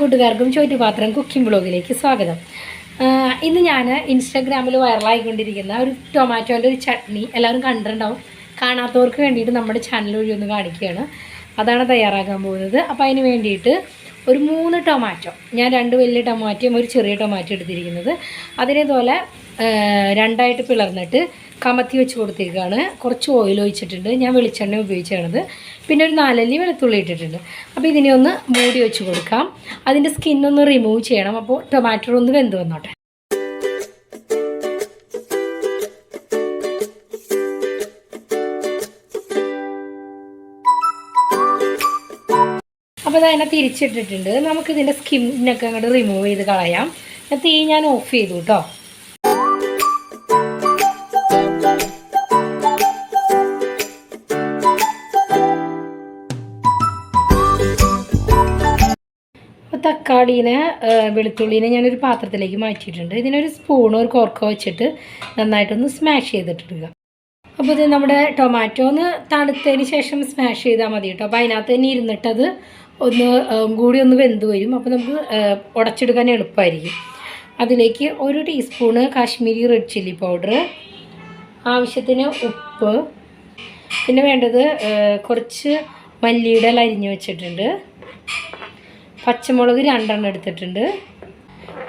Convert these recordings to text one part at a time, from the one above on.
കൂട്ടുകാർക്കും ചോറ്റുപാത്രം കുക്കിംഗ് ബ്ലോഗിലേക്ക് സ്വാഗതം. ഇന്ന് ഞാൻ ഇൻസ്റ്റാഗ്രാമിൽ വൈറലായിക്കൊണ്ടിരിക്കുന്ന ഒരു ടൊമാറ്റോന്റെ ഒരു ചട്നി എല്ലാവരും കണ്ടിട്ടുണ്ടാവും. കാണാത്തവർക്ക് വേണ്ടിയിട്ട് നമ്മുടെ ചാനൽ വഴി ഒന്ന് കാണിക്കുകയാണ്. അതാണ് തയ്യാറാക്കാൻ പോകുന്നത്. അപ്പോൾ അതിന് വേണ്ടിയിട്ട് ഒരു മൂന്ന് ടൊമാറ്റോ ഞാൻ രണ്ട് വലിയ ടൊമാറ്റോയും ഒരു ചെറിയ ടൊമാറ്റോ എടുത്തിരിക്കുന്നത്. അതിനേതുപോലെ രണ്ടായിട്ട് പിളർന്നിട്ട് കമത്തി വെച്ച് കൊടുത്തേക്കാണ്. കുറച്ച് ഓയിൽ ഒഴിച്ചിട്ടുണ്ട്. ഞാൻ വെളിച്ചെണ്ണ ഉപയോഗിച്ചാണത്. പിന്നെ ഒരു നാലല്ലി വെളുത്തുള്ളി ഇട്ടിട്ടുണ്ട്. അപ്പോൾ ഇതിനെ ഒന്ന് മൂടി വെച്ച് കൊടുക്കാം. അതിന്റെ സ്കിന്നൊന്ന് റിമൂവ് ചെയ്യണം. അപ്പോൾ ടൊമാറ്റോ ഒന്ന് വെന്ത് വന്നോട്ടെ. അപ്പോൾ അതിനെ തിരിച്ചിട്ടിട്ടുണ്ട് നമുക്കിതിന്റെ സ്കിന്നൊക്കെ അങ്ങോട്ട് റിമൂവ് ചെയ്ത് കളയാം. തീ ഞാൻ ഓഫ് ചെയ്തു കേട്ടോ തക്കാളീനെ വെളുത്തുള്ളിനെ ഞാനൊരു പാത്രത്തിലേക്ക് മാറ്റിയിട്ടുണ്ട്. ഇതിനൊരു സ്പൂണോ ഒരു കോർക്കോ വെച്ചിട്ട് നന്നായിട്ടൊന്ന് സ്മാഷ് ചെയ്തിട്ടിടുക. അപ്പോൾ ഇത് നമ്മുടെ ടൊമാറ്റോ ഒന്ന് തണുത്തതിന് ശേഷം സ്മാഷ് ചെയ്താൽ മതി കേട്ടോ. അപ്പോൾ അതിനകത്ത് തന്നെ ഇരുന്നിട്ടത് ഒന്ന് കൂടി ഒന്ന് വെന്ത് വരും. അപ്പോൾ നമുക്ക് ഉടച്ചെടുക്കാൻ എളുപ്പമായിരിക്കും. അതിലേക്ക് ഒരു teaspoon Kashmiri red chilli powder ആവശ്യത്തിന് ഉപ്പ് പിന്നെ വേണ്ടത് കുറച്ച് മല്ലിയുടെ ഇല അരിഞ്ഞ് വെച്ചിട്ടുണ്ട്. പച്ചമുളക് രണ്ടെണ്ണം എടുത്തിട്ടുണ്ട്.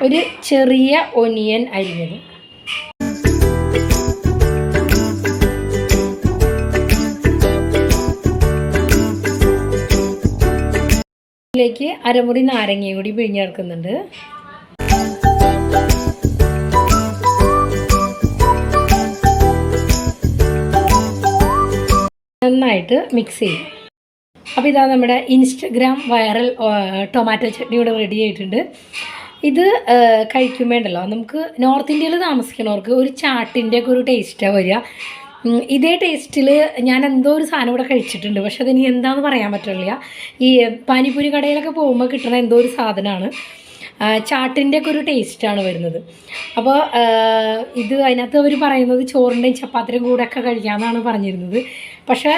ഒരു ചെറിയ ഒനിയൻ അരിഞ്ഞത്. ഇതിലേക്ക് അരമുറി നാരങ്ങയും കൂടി പിഴിഞ്ഞ് നന്നായിട്ട് മിക്സ് ചെയ്യും. അപ്പോൾ ഇതാ നമ്മുടെ ഇൻസ്റ്റഗ്രാം വൈറൽ ടൊമാറ്റോ ചട്നി ഇവിടെ റെഡി ആയിട്ടുണ്ട്. ഇത് കഴിക്കുമ്പോണ്ടല്ലോ നമുക്ക് നോർത്ത് ഇന്ത്യയിൽ താമസിക്കുന്നവർക്ക് ഒരു ചാട്ടിന്റെ ഒക്കെ ഒരു ടേസ്റ്റാണ് വരിക. ഇതേ ടേസ്റ്റിൽ ഞാൻ എന്തോ ഒരു സാധനം ഇവിടെ കഴിച്ചിട്ടുണ്ട് പക്ഷെ അതിനി എന്താണെന്ന് പറയാൻ പറ്റില്ല ഈ പാനിപ്പൂരി കടയിലൊക്കെ പോകുമ്പോൾ കിട്ടുന്ന എന്തോ ഒരു സാധനമാണ് ചാട്ടിന്റെ ഒക്കെ ഒരു ടേസ്റ്റാണ് വരുന്നത്. അപ്പോൾ ഇത് അതിനകത്ത് അവർ പറയുന്നത് ചോറിന്റെയും ചപ്പാത്തിയും കൂടെ ഒക്കെ കഴിക്കാമെന്നാണ് പറഞ്ഞിരുന്നത്. പക്ഷേ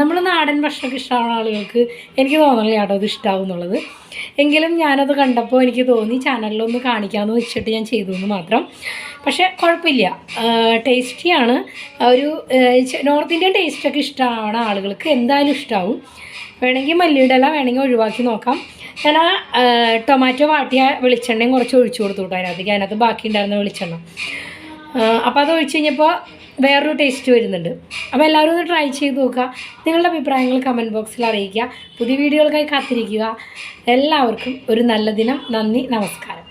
നമ്മൾ നാടൻ ഭക്ഷണമൊക്കെ ഇഷ്ടമുള്ള ആളുകൾക്ക് എനിക്ക് തോന്നുന്നില്ല കേട്ടോ അത് ഇഷ്ടമാവും എന്നുള്ളത് എങ്കിലും ഞാനത് കണ്ടപ്പോൾ എനിക്ക് തോന്നി ചാനലിലൊന്ന് കാണിക്കാമെന്ന് വെച്ചിട്ട് ഞാൻ ചെയ്തു എന്ന് മാത്രം. പക്ഷേ കുഴപ്പമില്ല. ടേസ്റ്റിയാണ്. ഒരു നോർത്ത് ഇന്ത്യൻ ടേസ്റ്റൊക്കെ ഇഷ്ടമാണ് ആളുകൾക്ക് എന്തായാലും ഇഷ്ടമാവും വേണമെങ്കിൽ മല്ലിയുടെ ഇല വേണമെങ്കിൽ ഒഴിവാക്കി നോക്കാം. ഞാൻ ആ ടൊമാറ്റോ വാട്ടിയ വെളിച്ചെണ്ണയും കുറച്ച് ഒഴിച്ചു കൊടുത്തു കേട്ടോ അതിനകത്തേക്ക്. അതിനകത്ത് ബാക്കി ഉണ്ടായിരുന്ന വെളിച്ചെണ്ണ അപ്പോൾ അത് ഒഴിച്ച് കഴിഞ്ഞപ്പോൾ വേറൊരു ടേസ്റ്റ് വരുന്നുണ്ട്. അപ്പോൾ എല്ലാവരും ഒന്ന് ട്രൈ ചെയ്ത് നോക്കുക. നിങ്ങളുടെ അഭിപ്രായങ്ങൾ കമന്റ് ബോക്സിൽ അറിയിക്കുക. പുതിയ വീഡിയോകൾക്കായി കാത്തിരിക്കുക. എല്ലാവർക്കും ഒരു നല്ല ദിനം. നന്ദി. നമസ്കാരം.